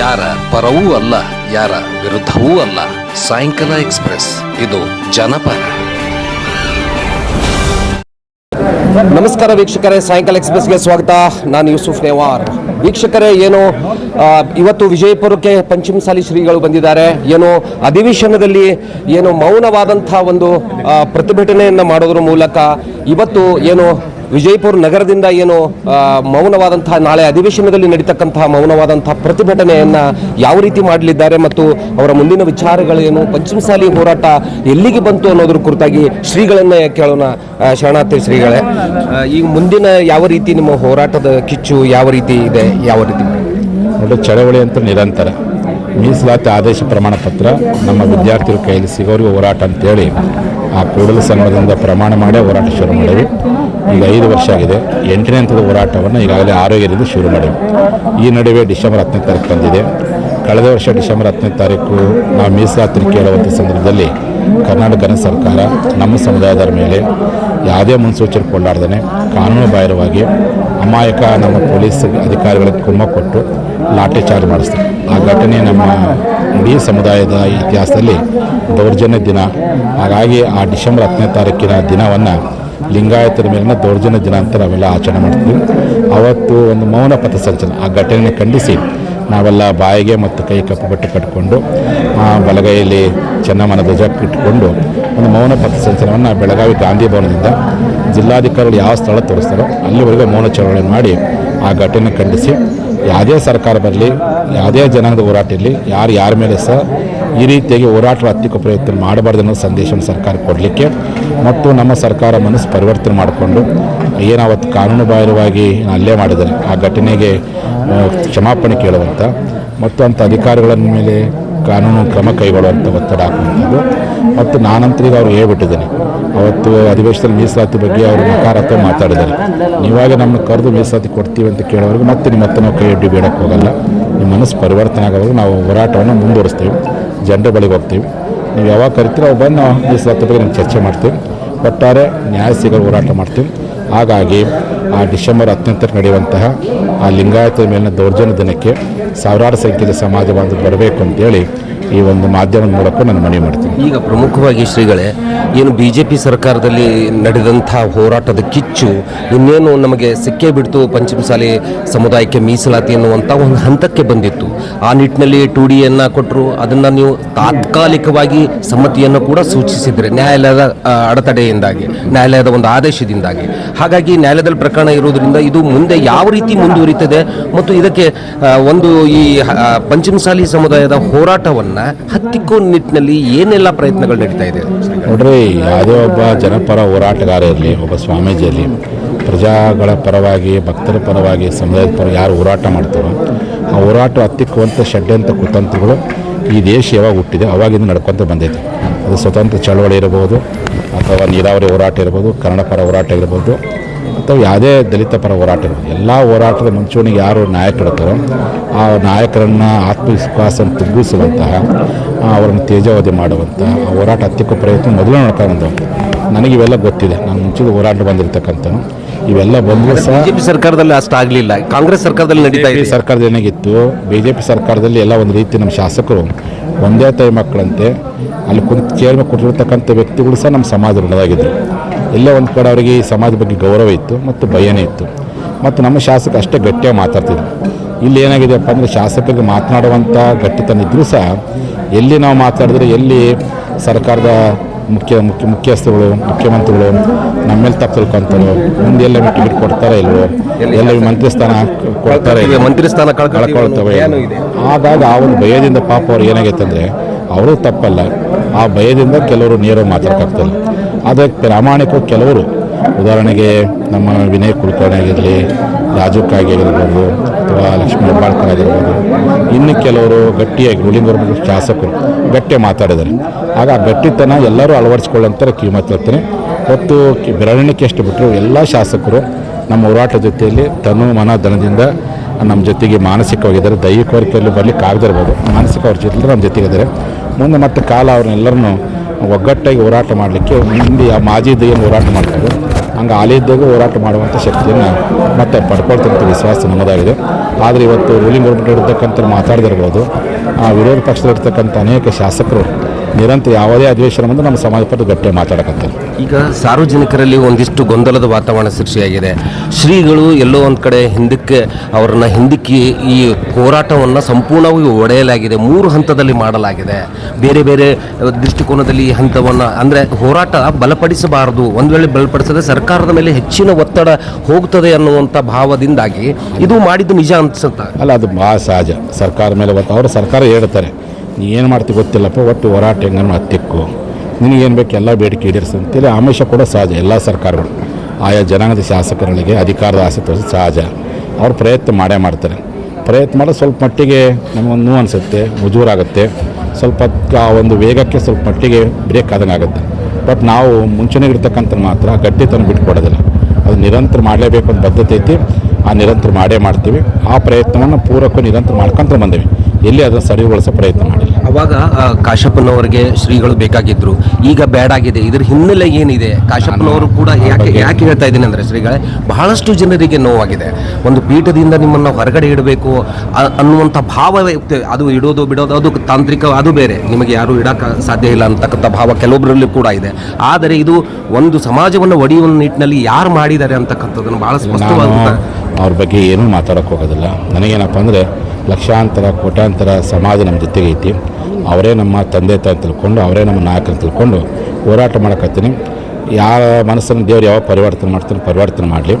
ಯಾರ ಪರವೂ ಅಲ್ಲ, ಯಾರ ವಿರುದ್ಧವೂ ಅಲ್ಲ. ಸಾಯಂಕಾಲ ಎಕ್ಸ್ಪ್ರೆಸ್, ಇದು ಜನಪರ. ನಮಸ್ಕಾರ ವೀಕ್ಷಕರೇ, ಸಾಯಂಕಾಲ ಎಕ್ಸ್ಪ್ರೆಸ್ಗೆ ಸ್ವಾಗತ. ನಾನು ಯೂಸುಫ್ ನೇವಾರ್. ವೀಕ್ಷಕರೇ, ಏನು ಇವತ್ತು ವಿಜಯಪುರಕ್ಕೆ ಪಂಚಮಸಾಲಿ ಶ್ರೀಗಳು ಬಂದಿದ್ದಾರೆ. ಏನು, ಅಧಿವೇಶನದಲ್ಲಿ ಏನು ಮೌನವಾದಂಥ ಒಂದು ಪ್ರತಿಭಟನೆಯನ್ನು ಮಾಡೋದ್ರ ಮೂಲಕ ಇವತ್ತು ಏನು ವಿಜಯಪುರ ನಗರದಿಂದ ಏನು ಮೌನವಾದಂತಹ ನಾಳೆ ಅಧಿವೇಶನದಲ್ಲಿ ನಡೀತಕ್ಕಂತಹ ಮೌನವಾದಂತಹ ಪ್ರತಿಭಟನೆಯನ್ನು ಯಾವ ರೀತಿ ಮಾಡಲಿದ್ದಾರೆ ಮತ್ತು ಅವರ ಮುಂದಿನ ವಿಚಾರಗಳೇನು ಪಂಚಮಸಾಲಿ ಹೋರಾಟ ಎಲ್ಲಿಗೆ ಬಂತು ಅನ್ನೋದ್ರ ಕುರಿತಾಗಿ ಶ್ರೀಗಳನ್ನ ಕೇಳೋಣ ಶರಣಾರ್ಥಿ ಶ್ರೀಗಳೇ. ಈಗ ಮುಂದಿನ ಯಾವ ರೀತಿ ನಿಮ್ಮ ಹೋರಾಟದ ಕಿಚ್ಚು ಯಾವ ರೀತಿ ಇದೆ, ಯಾವ ರೀತಿ? ನೋಡಿ ಚಳವಳಿ ಅಂತ ನಿರಂತರ. ಮೀಸಲಾತಿ ಆದೇಶ ಪ್ರಮಾಣ ಪತ್ರ ನಮ್ಮ ವಿದ್ಯಾರ್ಥಿಗಳ ಕೈಯಲ್ಲಿ ಸಿಗೋರಿಗೆ ಹೋರಾಟ ಅಂತೇಳಿ ಆ ಕೂಡಲ ಸಂಘದಿಂದ ಪ್ರಮಾಣ ಮಾಡಿ ಹೋರಾಟ ಶುರು ಮಾಡಿವಿ ಈಗ ಐದು ವರ್ಷ ಆಗಿದೆ. ಎಂಟನೇ ಹಂತದ ಹೋರಾಟವನ್ನು ಈಗಾಗಲೇ ಆರೋಗ್ಯದಿಂದ ಶುರು ಮಾಡಿದ್ವಿ. ಈ ನಡುವೆ ಡಿಸೆಂಬರ್ ಹತ್ತನೇ ತಾರೀಕು ಬಂದಿದೆ. ಕಳೆದ ವರ್ಷ ಡಿಸೆಂಬರ್ ಹತ್ತನೇ ತಾರೀಕು ನಾವು ಮೀಸಲಾತಿ ಕೇಳುವಂಥ ಸಂದರ್ಭದಲ್ಲಿ ಕರ್ನಾಟಕ ಸರ್ಕಾರ ನಮ್ಮ ಸಮುದಾಯದ ಮೇಲೆ ಯಾವುದೇ ಮುನ್ಸೂಚನೆ ಕೊಳ್ಳಾರ್ದೇ ಕಾನೂನು ಬಾಹಿರವಾಗಿ ಅಮಾಯಕ ನಮ್ಮ ಪೊಲೀಸ್ ಅಧಿಕಾರಿಗಳಿಗೆ ಕುಮ್ಮ ಕೊಟ್ಟು ಲಾಠಿ ಚಾರ್ಜ್ ಮಾಡಿಸ್ತಾರೆ. ಆ ಘಟನೆ ನಮ್ಮ ಇಡೀ ಸಮುದಾಯದ ಇತಿಹಾಸದಲ್ಲಿ ದೌರ್ಜನ್ಯ ದಿನ. ಹಾಗಾಗಿ ಆ ಡಿಸೆಂಬರ್ ಹತ್ತನೇ ತಾರೀಕಿನ ದಿನವನ್ನು ಲಿಂಗಾಯತರ ಮೇಲಿನ ದೌರ್ಜನ್ಯ ದಿನ ಅಂತ ನಾವೆಲ್ಲ ಆಚರಣೆ ಮಾಡ್ತೀವಿ. ಅವತ್ತು ಒಂದು ಮೌನ ಪಥಸಂಚಲನ ಆ ಘಟನೆ ಖಂಡಿಸಿ ನಾವೆಲ್ಲ ಬಾಯಿಗೆ ಮತ್ತು ಕೈ ಕಪ್ಪು ಬಟ್ಟೆ ಕಟ್ಕೊಂಡು, ಆ ಬಲಗೈಯಲ್ಲಿ ಚೆನ್ನಮ್ಮನ ಧ್ವಜ ಇಟ್ಟುಕೊಂಡು ಒಂದು ಮೌನ ಪಥಸಂಚಲನವನ್ನು ಬೆಳಗಾವಿ ಗಾಂಧಿ ಭವನದಿಂದ ಜಿಲ್ಲಾಧಿಕಾರಿಗಳು ಯಾವ ಸ್ಥಳ ತೋರಿಸ್ತಾರೋ ಅಲ್ಲಿವರೆಗೂ ಮೌನ ಚಳವಳಿ ಮಾಡಿ ಆ ಘಟನೆ ಖಂಡಿಸಿ, ಯಾವುದೇ ಸರ್ಕಾರ ಬರಲಿ, ಯಾವುದೇ ಜನಾಂಗದ ಹೋರಾಟ ಇರಲಿ, ಯಾರು ಯಾರ ಮೇಲೆ ಸಹ ಈ ರೀತಿಯಾಗಿ ಹೋರಾಟ ಹತ್ತಿಕ್ಕೋ ಪ್ರಯತ್ನ ಮಾಡಬಾರ್ದು ಅನ್ನೋ ಸಂದೇಶವನ್ನು ಸರ್ಕಾರ ಕೊಡಲಿಕ್ಕೆ ಮತ್ತು ನಮ್ಮ ಸರ್ಕಾರ ಮನಸ್ಸು ಪರಿವರ್ತನೆ ಮಾಡಿಕೊಂಡು ಏನಾವತ್ತು ಕಾನೂನು ಬಾಹಿರವಾಗಿ ಹಲ್ಲೆ ಮಾಡಿದರೆ ಆ ಘಟನೆಗೆ ಕ್ಷಮಾಪಣೆ ಕೇಳುವಂಥ ಮತ್ತು ಅಂಥ ಅಧಿಕಾರಿಗಳ ಮೇಲೆ ಕಾನೂನು ಕ್ರಮ ಕೈಗೊಳ್ಳುವಂಥ ಒತ್ತಡ ಹಾಕುವಂಥದ್ದು. ಮತ್ತು ಈಗ ಅವರು ಹೇಳ್ಬಿಟ್ಟಿದ್ದೇನೆ ಅವತ್ತು ಅಧಿವೇಶನದಲ್ಲಿ ಮೀಸಲಾತಿ ಬಗ್ಗೆ ಅವರು ನಕಾರಾತ್ಮಕ ಮಾತಾಡಿದ್ದಾರೆ. ನೀವಾಗ ನಮ್ಮನ್ನು ಕರೆದು ಮೀಸಲಾತಿ ಕೊಡ್ತೀವಿ ಅಂತ ಕೇಳೋವರೆಗೂ ಮತ್ತೆ ನಿಮ್ಮ ಹತ್ರ ನಾವು ಕೈ ಅಡ್ಡಿ ಬೇಡಕ್ಕೆ ಹೋಗಲ್ಲ. ನಿಮ್ಮ ಮನಸ್ಸು ಪರಿವರ್ತನೆ ಆಗೋವರೆಗೂ ನಾವು ಹೋರಾಟವನ್ನು ಮುಂದುವರಿಸ್ತೀವಿ. ಜನರ ಬಳಿಗೆ ಹೋಗ್ತೀವಿ. ನೀವು ಯಾವಾಗ ಕರಿತೀರೋ ಅವನ್ನ ಬಂದು ನಾವು ಬಗ್ಗೆ ನಾವು ಚರ್ಚೆ ಮಾಡ್ತೀವಿ. ಒಟ್ಟಾರೆ ನ್ಯಾಯ ಸಿಗಲು ಹೋರಾಟ ಮಾಡ್ತೀವಿ. ಹಾಗಾಗಿ ಆ ಡಿಸೆಂಬರ್ ಹತ್ತನೇ ನಡೆಯುವಂತಹ ಆ ಲಿಂಗಾಯತ ಮೇಲಿನ ದೌರ್ಜನ್ಯ ದಿನಕ್ಕೆ ಸಾವಿರಾರು ಸಂಖ್ಯೆಯಲ್ಲಿ ಸಮಾಜ ಬಾಂಧವರು ಬರಬೇಕು ಅಂತೇಳಿ ಈ ಒಂದು ಮಾಧ್ಯಮದ ಮೂಲಕ ನಾನು ಮನವಿ ಮಾಡ್ತೀನಿ. ಈಗ ಪ್ರಮುಖವಾಗಿ ಶ್ರೀಗಳೇ, ಏನು ಬಿ ಜೆ ಪಿ ಸರ್ಕಾರದಲ್ಲಿ ನಡೆದಂಥ ಹೋರಾಟದ ಕಿಚ್ಚು, ಇನ್ನೇನು ನಮಗೆ ಸಿಕ್ಕೇ ಬಿಡ್ತು ಪಂಚಮಸಾಲಿ ಸಮುದಾಯಕ್ಕೆ ಮೀಸಲಾತಿ ಎನ್ನುವಂಥ ಒಂದು ಹಂತಕ್ಕೆ ಬಂದಿತ್ತು. ಆ ನಿಟ್ಟಿನಲ್ಲಿ ಟು ಡಿಯನ್ನು ಕೊಟ್ಟರು, ಅದನ್ನು ನೀವು ತಾತ್ಕಾಲಿಕವಾಗಿ ಸಮ್ಮತಿಯನ್ನು ಕೂಡ ಸೂಚಿಸಿದರೆ, ನ್ಯಾಯಾಲಯದ ಅಡೆತಡೆಯಿಂದಾಗಿ, ನ್ಯಾಯಾಲಯದ ಒಂದು ಆದೇಶದಿಂದಾಗಿ. ಹಾಗಾಗಿ ನ್ಯಾಯಾಲಯದಲ್ಲಿ ಪ್ರಕರಣ ಇರುವುದರಿಂದ ಇದು ಮುಂದೆ ಯಾವ ರೀತಿ ಮುಂದುವರಿತದೆ ಮತ್ತು ಇದಕ್ಕೆ ಒಂದು ಈ ಪಂಚಮಸಾಲಿ ಸಮುದಾಯದ ಹೋರಾಟವನ್ನು ಹತ್ತಿಕ್ಕೋ ನಿಟ್ಟಿನಲ್ಲಿ ಏನೆಲ್ಲ ಪ್ರಯತ್ನಗಳು ನಡೀತಾ ಇದೆ? ನೋಡ್ರಿ, ಯಾವುದೇ ಒಬ್ಬ ಜನಪರ ಹೋರಾಟಗಾರ ಇರಲಿ, ಒಬ್ಬ ಸ್ವಾಮೀಜಿ ಇರಲಿ, ಪ್ರಜಾಗಳ ಪರವಾಗಿ, ಭಕ್ತರ ಪರವಾಗಿ, ಸಮುದಾಯದ ಪರ ಯಾರು ಹೋರಾಟ ಮಾಡ್ತಾರೋ, ಆ ಹೋರಾಟ ಹತ್ತಿಕ್ಕುವಂಥ ಅಂತ ಕುತಂತ್ರಗಳು ಈ ದೇಶ ಯಾವಾಗ ಹುಟ್ಟಿದೆ, ಅವಾಗಿಂದ ನಡ್ಕೊತ ಬಂದೈತೆ. ಅದು ಸ್ವತಂತ್ರ ಚಳವಳಿ ಇರಬಹುದು ಅಥವಾ ನೀರಾವರಿ ಹೋರಾಟ ಇರ್ಬೋದು ಕನ್ನಡ ಪರ ಹೋರಾಟ ಇರ್ಬೋದು ಅಥವಾ ಯಾವುದೇ ದಲಿತ ಪರ ಹೋರಾಟ ಇರ್ಬೋದು ಎಲ್ಲ ಹೋರಾಟದ ಮುಂಚೂಣಿಗೆ ಯಾರು ನಾಯಕರಿರ್ತಾರೋ ಆ ನಾಯಕರನ್ನು ಆತ್ಮವಿಶ್ವಾಸ ತುಂಬಿಸುವಂತಹ ಅವರನ್ನು ತೇಜಾವಧಿ ಮಾಡುವಂಥ ಆ ಹೋರಾಟ ಹತ್ತಿಕ್ಕೋ ಪ್ರಯತ್ನ ಮೊದಲು ನೋಡ್ಕೊಂಡು ನನಗೆ ಇವೆಲ್ಲ ಗೊತ್ತಿದೆ. ನಾನು ಮುಂಚೆ ಹೋರಾಟ ಬಂದಿರತಕ್ಕಂಥ ಇವೆಲ್ಲ ಬಂದರೂ ಸಹ ಬಿಜೆಪಿ ಸರ್ಕಾರದಲ್ಲಿ ಅಷ್ಟು ಆಗಲಿಲ್ಲ. ಕಾಂಗ್ರೆಸ್ ಸರ್ಕಾರದಲ್ಲಿ ನಡೀತಾ ಬಿ ಇದೆ. ಸರ್ಕಾರದ ಏನಾಗಿತ್ತು? ಬಿ ಜೆ ಪಿ ಸರ್ಕಾರದಲ್ಲಿ ಎಲ್ಲ ಒಂದು ರೀತಿ ನಮ್ಮ ಶಾಸಕರು ಒಂದೇ ತಾಯಿ ಮಕ್ಕಳಂತೆ ಅಲ್ಲಿ ಕುಂತು ಕೇಳ್ಮೆ ಕೊಟ್ಟಿರ್ತಕ್ಕಂಥ ವ್ಯಕ್ತಿಗಳು ಸಹ ನಮ್ಮ ಸಮಾಜದ ಋಣದಾಗಿದ್ದರು ಎಲ್ಲೇ ಒಂದು ಕಡೆ ಅವರಿಗೆ ಈ ಸಮಾಜದ ಬಗ್ಗೆ ಗೌರವ ಇತ್ತು ಮತ್ತು ಭಯನೇ ಇತ್ತು. ಮತ್ತು ನಮ್ಮ ಶಾಸಕ ಅಷ್ಟೇ ಗಟ್ಟಿಯಾಗಿ ಮಾತಾಡ್ತಿದ್ರು. ಇಲ್ಲಿ ಏನಾಗಿದೆಯಪ್ಪ ಅಂದರೆ ಶಾಸಕರಿಗೆ ಮಾತನಾಡುವಂಥ ಗಟ್ಟಿತನ ಇದ್ದರೂ ಸಹ ಎಲ್ಲಿ ನಾವು ಮಾತಾಡಿದ್ರೆ ಎಲ್ಲಿ ಸರ್ಕಾರದ ಮುಖ್ಯ ಮುಖ್ಯ ಮುಖ್ಯಸ್ಥರುಗಳು ಮುಖ್ಯಮಂತ್ರಿಗಳು ನಮ್ಮ ಮೇಲೆ ತಪ್ಪು ತಿಳ್ಕೊಂತಾರೆ ಮುಂದೆ ಎಲ್ಲ ಟಿಕೆಟ್ ಕೊಡ್ತಾರೆ ಇಲ್ವೋ ಎಲ್ಲ ಮಂತ್ರಿ ಸ್ಥಾನ ಕೊಡ್ತಾರೆ ಮಂತ್ರಿ ಸ್ಥಾನ ಕಳ್ಕೊಳ್ತೀವಿ ಆದಾಗ ಆ ಒಂದು ಭಯದಿಂದ ಪಾಪ ಅವ್ರು ಏನಾಗೈತೆ ಅಂದರೆ ಅವರು ತಪ್ಪಲ್ಲ. ಆ ಭಯದಿಂದ ಕೆಲವರು ನೇರ ಮಾತಾಡೋಕ್ಕಾಗ್ತಲ್ಲ. ಆದರೆ ಪ್ರಾಮಾಣಿಕ ಕೆಲವರು. ಉದಾಹರಣೆಗೆ ನಮ್ಮ ವಿನಯ್ ಕುಲಕರ್ಣಿ ಆಗಿರಲಿ ಆಗಿರ್ಬೋದು, ಅಥವಾ ಲಕ್ಷ್ಮೀ ಹೆಬ್ಬಾಳ್ಕರ್ ಆಗಿರ್ಬೋದು. ಇನ್ನು ಕೆಲವರು ಗಟ್ಟಿಯಾಗಿ ರೂಲಿಂಗ್ ಶಾಸಕರು ಗಟ್ಟಿ ಮಾತಾಡಿದ್ದಾರೆ. ಆಗ ಆ ಗಟ್ಟಿತನ ಎಲ್ಲರೂ ಅಳವಡಿಸ್ಕೊಳ್ಳೋಂಥ ಕಿಮತ್ ಮಾತಾಡ್ತಾರೆ ಮತ್ತು ಕಿ- ಬೆರಳಿಕೆ ಎಷ್ಟು ಬಿಟ್ಟರು ಎಲ್ಲ ಶಾಸಕರು ನಮ್ಮ ಹೋರಾಟ ಜೊತೆಯಲ್ಲಿ ತನು ಮನ ಧನದಿಂದ ನಮ್ಮ ಜೊತೆಗೆ ಮಾನಸಿಕವಾಗಿದ್ದಾರೆ. ದೈಹಿಕ ವರ್ಗದಲ್ಲಿ ಬರ್ಲಿಕ್ಕೆ ಆಗದಿರ್ಬೋದು ಮಾನಸಿಕ ಅವ್ರ ಜೊತೆ ನಮ್ಮ ಜೊತೆಗಿದ್ದಾರೆ. ಮುಂದೆ ಮತ್ತೆ ಕಾಲ ಅವ್ರನ್ನೆಲ್ಲರನ್ನು ಒಗ್ಗಟ್ಟಾಗಿ ಹೋರಾಟ ಮಾಡಲಿಕ್ಕೆ ಮುಂದೆ ಆ ಮಾಜಿ ಏನು ಹೋರಾಟ ಮಾಡ್ತಾರೆ ಹಂಗೆ ಆಲಿದ್ದಾಗ ಹೋರಾಟ ಮಾಡುವಂಥ ಶಕ್ತಿಯನ್ನು ಮತ್ತೆ ಪಡ್ಕೊಳ್ತಕ್ಕಂಥ ವಿಶ್ವಾಸ ನಮ್ಮದಾಗಿದೆ. ಆದರೆ ಇವತ್ತು ರೂಲಿಂಗ್ ಗೌರ್ಮೆಂಟ್ ಇರತಕ್ಕಂಥ ಮಾತಾಡದಿರ್ಬೋದು. ವಿರೋಧ ಪಕ್ಷದಲ್ಲಿರ್ತಕ್ಕಂಥ ಅನೇಕ ಶಾಸಕರು ನಿರಂತರ ಯಾವುದೇ ಅಧಿವೇಶನ ಬಂದು ನಮ್ಮ ಸಮಾಜ ಪಟ್ಟು ಗಟ್ಟೆ ಮಾತಾಡಕತ್ತಾರೆ ಈಗ ಸಾರ್ವಜನಿಕರಲ್ಲಿ ಒಂದಿಷ್ಟು ಗೊಂದಲದ ವಾತಾವರಣ ಸೃಷ್ಟಿಯಾಗಿದೆ. ಶ್ರೀಗಳು ಎಲ್ಲೋ ಒಂದು ಕಡೆ ಹಿಂದಕ್ಕೆ ಅವರನ್ನು ಹಿಂದಕ್ಕೆ ಈ ಹೋರಾಟವನ್ನು ಸಂಪೂರ್ಣವಾಗಿ ಒಡೆಯಲಾಗಿದೆ ಮೂರು ಹಂತದಲ್ಲಿ ಮಾಡಲಾಗಿದೆ. ಬೇರೆ ಬೇರೆ ದೃಷ್ಟಿಕೋನದಲ್ಲಿ ಈ ಹಂತವನ್ನು ಅಂದರೆ ಹೋರಾಟ ಬಲಪಡಿಸಬಾರದು ಒಂದು ವೇಳೆ ಬಲಪಡಿಸದೆ ಸರ್ಕಾರದ ಮೇಲೆ ಹೆಚ್ಚಿನ ಒತ್ತಡ ಹೋಗ್ತದೆ ಅನ್ನುವಂಥ ಭಾವದಿಂದಾಗಿ ಇದು ಮಾಡಿದ್ದು ನಿಜ ಅನ್ಸುತ್ತೆ? ಅಲ್ಲ ಅದು ಭಾಳ ಸಹಜ. ಸರ್ಕಾರ ಮೇಲೆ ಅವರು ಸರ್ಕಾರ ಹೇಳ್ತಾರೆ ನೀ ಏನು ಮಾಡ್ತೀವಿ ಗೊತ್ತಿಲ್ಲಪ್ಪ, ಒಟ್ಟು ಹೋರಾಟ ಹೆಂಗನ್ನು ಹತ್ತಿಕ್ಕು ನಿನಗೇನು ಬೇಕು ಎಲ್ಲ ಬೇಡಿಕೆ ಈಡೇರಿಸು ಅಂತೇಳಿ ಆಮಿಷ ಕೂಡ ಸಹಜ, ಎಲ್ಲ ಸರ್ಕಾರಗಳು. ಆಯಾ ಜನಾಂಗದ ಶಾಸಕರುಗಳಿಗೆ ಅಧಿಕಾರದ ಆಸೆ ತೋರಿಸಿ ಸಹಜ. ಅವ್ರು ಪ್ರಯತ್ನ ಮಾಡೇ ಮಾಡ್ತಾರೆ. ಪ್ರಯತ್ನ ಮಾಡೋದು ಸ್ವಲ್ಪ ಮಟ್ಟಿಗೆ ನಮಗೊಂದು ನೋವು ಅನಿಸುತ್ತೆ, ಮುಜೂರಾಗುತ್ತೆ. ಸ್ವಲ್ಪ ಆ ಒಂದು ವೇಗಕ್ಕೆ ಸ್ವಲ್ಪ ಮಟ್ಟಿಗೆ ಬ್ರೇಕ್ ಆದಂಗೆ ಆಗುತ್ತೆ. ಬಟ್ ನಾವು ಮುಂಚೆನೇ ಇರ್ತಕ್ಕಂಥ ಮಾತ್ರ ಗಟ್ಟಿತನ ಬಿಟ್ಕೊಡೋದಿಲ್ಲ. ಅದು ನಿರಂತರ ಮಾಡಲೇಬೇಕು ಅಂತ ಬದ್ಧತೆ ಐತಿ. ಆ ನಿರಂತರ ಮಾಡೇ ಮಾಡ್ತೀವಿ. ಆ ಪ್ರಯತ್ನವನ್ನು ಪೂರಕ ನಿರಂತರ ಮಾಡ್ಕೊಂತ ಬಂದೇವಿ. ಎಲ್ಲಿ ಅದನ್ನು ಸರಿಗೊಳಿಸೋ ಪ್ರಯತ್ನ ಅವಾಗ ಕಾಶಪ್ಪನವರಿಗೆ ಶ್ರೀಗಳು ಬೇಕಾಗಿದ್ರು. ಈಗ ಬೇಡಾಗಿದೆ ಇದ್ರ ಹಿನ್ನೆಲೆ ಏನಿದೆ? ಕಾಶಪ್ಪನವರು ಕೂಡ ಯಾಕೆ ಯಾಕೆ ಹೇಳ್ತಾ ಇದ್ದೀನಿ ಅಂದರೆ ಶ್ರೀಗಳೇ ಬಹಳಷ್ಟು ಜನರಿಗೆ ನೋವಾಗಿದೆ. ಒಂದು ಪೀಠದಿಂದ ನಿಮ್ಮನ್ನು ಹೊರಗಡೆ ಇಡಬೇಕು ಅನ್ನುವಂಥ ಭಾವ. ಅದು ಇಡೋದು ಬಿಡೋದು ಅದು ತಾಂತ್ರಿಕ ಅದು ಬೇರೆ. ನಿಮಗೆ ಯಾರು ಇಡೋಕೆ ಸಾಧ್ಯ ಇಲ್ಲ ಅಂತಕ್ಕಂಥ ಭಾವ ಕೆಲವೊಬ್ಬರಲ್ಲಿ ಕೂಡ ಇದೆ. ಆದರೆ ಇದು ಒಂದು ಸಮಾಜವನ್ನು ಒಡೆಯುವ ನಿಟ್ಟಿನಲ್ಲಿ ಯಾರು ಮಾಡಿದ್ದಾರೆ ಅಂತಕ್ಕಂಥದ್ದನ್ನು ಬಹಳ ನಾನು ಸ್ಪಷ್ಟವಾದ ಅವ್ರ ಬಗ್ಗೆ ಏನೂ ಮಾತಾಡೋಕೆ ಹೋಗೋದಿಲ್ಲ. ನನಗೇನಪ್ಪ ಅಂದರೆ ಲಕ್ಷಾಂತರ, ಕೋಟ್ಯಾಂತರ ಸಮಾಜ ನಮ್ಮ ಜೊತೆಗೆ ಐತಿ. ಅವರೇ ನಮ್ಮ ತಂದೆ, ತಾಯಿ ತಿಳ್ಕೊಂಡು, ಅವರೇ ನಮ್ಮ ನಾಯಕರು ತಿಳ್ಕೊಂಡು ಹೋರಾಟ ಮಾಡಕತ್ತೀನಿ. ಯಾರ ಮನಸ್ಸನ್ನು ದೇವ್ರು ಯಾವ ಪರಿವರ್ತನೆ ಮಾಡ್ತಾನೆ ಪರಿವರ್ತನೆ ಮಾಡಲಿ.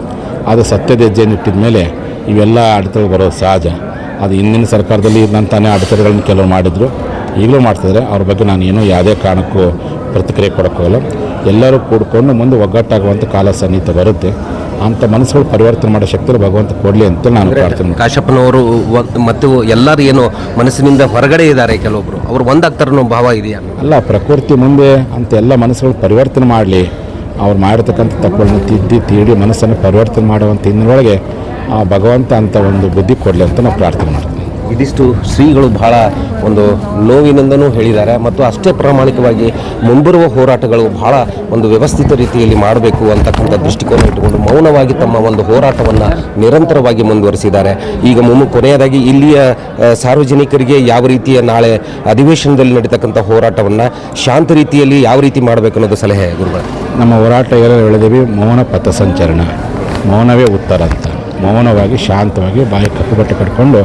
ಅದು ಸತ್ಯದ ಹೆಜ್ಜೆಯನ್ನು ಇಟ್ಟಿದ ಮೇಲೆ ಇವೆಲ್ಲ ಅಡೆತಗಳು ಬರೋದು ಸಹಜ. ಅದು ಹಿಂದಿನ ಸರ್ಕಾರದಲ್ಲಿ ತಾನೇ ಅಡೆತಡೆಗಳನ್ನ ಕೆಲವು ಮಾಡಿದರು. ಈಗಲೂ ಮಾಡ್ತಿದ್ದಾರೆ. ಅವ್ರ ಬಗ್ಗೆ ನಾನು ಏನೂ ಯಾವುದೇ ಕಾರಣಕ್ಕೂ ಪ್ರತಿಕ್ರಿಯೆ ಕೊಡೋಕ್ಕೋಗಲ್ಲ. ಎಲ್ಲರೂ ಕೂಡ್ಕೊಂಡು ಮುಂದೆ ಒಗ್ಗಟ್ಟಾಗುವಂಥ ಕಾಲ ಸನ್ನಿಹಿತ ಬರುತ್ತೆ. ಅಂಥ ಮನಸ್ಸುಗಳು ಪರಿವರ್ತನೆ ಮಾಡೋ ಶಕ್ತಿ ಭಗವಂತ ಕೊಡಲಿ ಅಂತ ನಾನು ಪ್ರಾರ್ಥನೆ. ಕಾಶಪ್ಪನವರು ಮತ್ತು ಎಲ್ಲರೂ ಏನು ಮನಸ್ಸಿನಿಂದ ಹೊರಗಡೆ ಇದ್ದಾರೆ ಕೆಲವೊಬ್ಬರು ಅವರು ಒಂದಾಗ್ತಾರನ್ನೋ ಭಾವ ಇದೆಯಾ? ಅಲ್ಲ ಪ್ರಕೃತಿ ಮುಂದೆ ಅಂತ ಎಲ್ಲ ಮನಸ್ಸುಗಳು ಪರಿವರ್ತನೆ ಮಾಡಲಿ. ಅವ್ರು ಮಾಡಿರ್ತಕ್ಕಂಥ ತಪ್ಪುಗಳನ್ನ ತಿದ್ದಿ ತೀಡಿ ಮನಸ್ಸನ್ನು ಪರಿವರ್ತನೆ ಮಾಡುವಂಥ ಹಿನ್ನೆಲೆಯೊಳಗೆ ಆ ಭಗವಂತ ಅಂತ ಒಂದು ಬುದ್ಧಿ ಕೊಡಲಿ ಅಂತ ನಾವು ಪ್ರಾರ್ಥನೆ ಮಾಡ್ತೀವಿ ಇದಿಷ್ಟು ಶ್ರೀಗಳು ಬಹಳ ಒಂದು ನೋವಿನಿಂದನೂ ಹೇಳಿದ್ದಾರೆ. ಮತ್ತು ಅಷ್ಟೇ ಪ್ರಾಮಾಣಿಕವಾಗಿ ಮುಂಬರುವ ಹೋರಾಟಗಳು ಬಹಳ ಒಂದು ವ್ಯವಸ್ಥಿತ ರೀತಿಯಲ್ಲಿ ಮಾಡಬೇಕು ಅಂತಕ್ಕಂಥ ದೃಷ್ಟಿಕೋನ ಇಟ್ಟುಕೊಂಡು ಮೌನವಾಗಿ ತಮ್ಮ ಒಂದು ಹೋರಾಟವನ್ನು ನಿರಂತರವಾಗಿ ಮುಂದುವರಿಸಿದ್ದಾರೆ. ಈಗ ಮುಮ್ಮ ಕೊನೆಯದಾಗಿ ಇಲ್ಲಿಯ ಸಾರ್ವಜನಿಕರಿಗೆ ಯಾವ ರೀತಿಯ ನಾಳೆ ಅಧಿವೇಶನದಲ್ಲಿ ನಡೀತಕ್ಕಂಥ ಹೋರಾಟವನ್ನು ಶಾಂತ ರೀತಿಯಲ್ಲಿ ಯಾವ ರೀತಿ ಮಾಡಬೇಕು ಅನ್ನೋದು ಸಲಹೆ, ಗುರುಗಳು? ನಮ್ಮ ಹೋರಾಟ ಎಲ್ಲ ಹೇಳಿದೇವಿ, ಮೌನ ಪಥಸಂಚರಣ ಮೌನವೇ ಉತ್ತರ ಅಂತ. ಮೌನವಾಗಿ ಶಾಂತವಾಗಿ ಬಾಯಿ ಕಪ್ಪು ಬಟ್ಟೆ ಕಟ್ಕೊಂಡು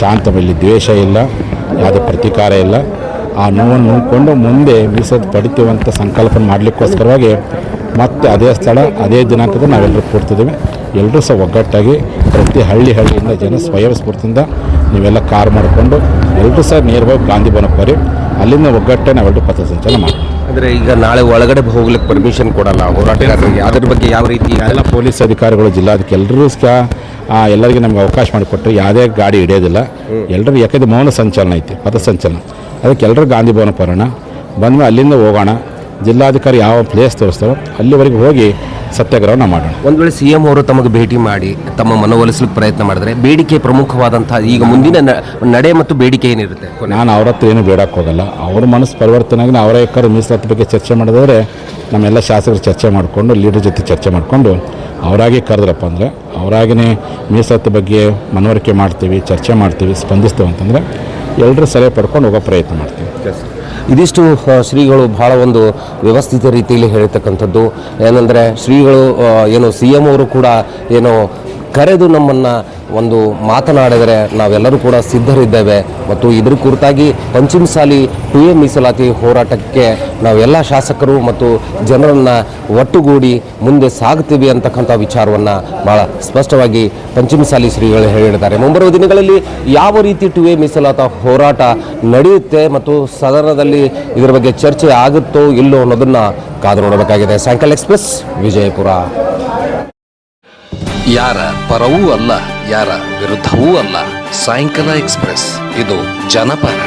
ಶಾಂತವಾಗಿ ದ್ವೇಷ ಇಲ್ಲ ಯಾವುದೇ ಪ್ರತೀಕಾರ ಇಲ್ಲ. ಆ ನೋವನ್ನು ನೋಡಿಕೊಂಡು ಮುಂದೆ ಮೀಸಲು ಪಡಿತೀವಂತ ಸಂಕಲ್ಪ ಮಾಡಲಿಕ್ಕೋಸ್ಕರವಾಗಿ ಮತ್ತೆ ಅದೇ ಸ್ಥಳ ಅದೇ ದಿನಾಂಕದ ನಾವೆಲ್ಲರೂ ಕೂಡ್ತಿದ್ದೀವಿ ಎಲ್ಲರೂ ಸಹ ಒಗ್ಗಟ್ಟಾಗಿ ಪ್ರತಿ ಹಳ್ಳಿ ಹಳ್ಳಿಯಿಂದ ಜನ ಸ್ವಯಂ ಸ್ಫೂರ್ತಿಯಿಂದ ನೀವೆಲ್ಲ ಕಾರ್ ಮಾಡಿಕೊಂಡು ಎಲ್ಲರೂ ಸಹ ನೇರವಾಗಿ ಗಾಂಧಿ ಬರ್ರಿ ಅಲ್ಲಿಂದ ಒಗ್ಗಟ್ಟೆ ನಾವೆಲ್ಲರೂ ಪಥಸಂಚಲನ ಮಾಡಿ ಅಂದರೆ ಈಗ ನಾಳೆ ಒಳಗಡೆ ಹೋಗ್ಲಿಕ್ಕೆ ಪರ್ಮಿಷನ್ ಕೊಡಲ್ಲ ಹೋರಾಟಗಾರರಿಗೆ. ಅದ್ರ ಬಗ್ಗೆ ಯಾವ ರೀತಿ ಎಲ್ಲ ಪೊಲೀಸ್ ಅಧಿಕಾರಿಗಳು ಜಿಲ್ಲಾಧಿಕಾರಿ ಎಲ್ಲರೂ ಸಹ ಎಲ್ಲರಿಗೆ ನಮ್ಗೆ ಅವಕಾಶ ಮಾಡಿಕೊಟ್ರು. ಯಾವುದೇ ಗಾಡಿ ಹಿಡಿಯೋದಿಲ್ಲ. ಎಲ್ಲರೂ ಯಾಕಂದ್ರೆ ಮೌನ ಸಂಚಲನ ಐತಿ ಪಥ ಸಂಚಲನ ಅದಕ್ಕೆ ಎಲ್ಲರೂ ಗಾಂಧಿ ಭವನ ಬರೋಣ ಬಂದ್ಮೇಲೆ ಅಲ್ಲಿಂದ ಹೋಗೋಣ. ಜಿಲ್ಲಾಧಿಕಾರಿ ಯಾವ ಪ್ಲೇಸ್ ತೋರಿಸ್ತಾರೋ ಅಲ್ಲಿವರೆಗೆ ಹೋಗಿ ಸತ್ಯಾಗ್ರಹನ ಮಾಡೋಣ. ಒಂದು ವೇಳೆ ಸಿ ಎಂ ಅವರು ತಮಗೆ ಭೇಟಿ ಮಾಡಿ ತಮ್ಮ ಮನವೊಲಿಸಲಿಕ್ಕೆ ಪ್ರಯತ್ನ ಮಾಡಿದ್ರೆ ಬೇಡಿಕೆ ಪ್ರಮುಖವಾದಂಥ ಈಗ ಮುಂದಿನ ನಡೆ ಮತ್ತು ಬೇಡಿಕೆ ಏನಿರುತ್ತೆ ನಾನು ಅವ್ರ ಹತ್ರ ಏನು ಬೇಡಕ್ಕೆ ಹೋಗಲ್ಲ. ಅವ್ರ ಮನಸ್ಸು ಪರಿವರ್ತನೆ ಆಗಿ ಅವರ ಎಕ್ಕರು ಮೀಸಲಾತಿ ಬಗ್ಗೆ ಚರ್ಚೆ ಮಾಡಿದ್ರೆ ನಮ್ಮೆಲ್ಲ ಶಾಸಕರು ಚರ್ಚೆ ಮಾಡಿಕೊಂಡು ಲೀಡರ್ ಜೊತೆ ಚರ್ಚೆ ಮಾಡಿಕೊಂಡು ಅವರಾಗೆ ಕರೆದ್ರಪ್ಪ ಅಂದರೆ ಅವರಾಗೇ ಮೀಸಲಾತಿ ಬಗ್ಗೆ ಮನವರಿಕೆ ಮಾಡ್ತೀವಿ, ಚರ್ಚೆ ಮಾಡ್ತೀವಿ, ಸ್ಪಂದಿಸ್ತೇವೆ ಅಂತಂದರೆ ಎಲ್ಲರೂ ಸಲಹೆ ಪಡ್ಕೊಂಡು ಹೋಗೋ ಪ್ರಯತ್ನ ಮಾಡ್ತೀವಿ. ಇದಿಷ್ಟು ಶ್ರೀಗಳು ಬಹಳ ಒಂದು ವ್ಯವಸ್ಥಿತ ರೀತಿಯಲ್ಲಿ ಹೇಳ್ತಕ್ಕಂಥದ್ದು ಏನಂದರೆ, ಶ್ರೀಗಳು ಏನು ಸಿ ಎಂ ಅವರು ಕೂಡ ಏನು ಕರೆದು ನಮ್ಮನ್ನು ಒಂದು ಮಾತನಾಡಿದರೆ ನಾವೆಲ್ಲರೂ ಕೂಡ ಸಿದ್ಧರಿದ್ದೇವೆ. ಮತ್ತು ಇದ್ರ ಕುರಿತಾಗಿ ಪಂಚಮಸಾಲಿ ಟು ಎಂ ಮೀಸಲಾತಿ ಹೋರಾಟಕ್ಕೆ ನಾವು ಎಲ್ಲ ಶಾಸಕರು ಮತ್ತು ಜನರನ್ನು ಒಟ್ಟುಗೂಡಿ ಮುಂದೆ ಸಾಗುತ್ತೀವಿ ಅಂತಕ್ಕಂಥ ವಿಚಾರವನ್ನು ಭಾಳ ಸ್ಪಷ್ಟವಾಗಿ ಪಂಚಮಸಾಲಿ ಶ್ರೀಗಳು ಹೇಳಿದ್ದಾರೆ. ಮುಂಬರುವ ದಿನಗಳಲ್ಲಿ ಯಾವ ರೀತಿ ಟು ಎ ಮೀಸಲಾತ ಹೋರಾಟ ನಡೆಯುತ್ತೆ ಮತ್ತು ಸದನದಲ್ಲಿ ಇದರ ಬಗ್ಗೆ ಚರ್ಚೆ ಆಗುತ್ತೋ ಇಲ್ಲೋ ಅನ್ನೋದನ್ನು ಕಾದು ನೋಡಬೇಕಾಗಿದೆ. ಸಾಯಂಕಾಲ ಎಕ್ಸ್ಪ್ರೆಸ್, ವಿಜಯಪುರ. ಯಾರ ಪರವೂ ಅಲ್ಲ, ಯಾರ ವಿರುದ್ಧವೂ ಅಲ್ಲ. ಸಾಯಂಕಾಲ ಎಕ್ಸ್ಪ್ರೆಸ್, ಇದು ಜನಪರ.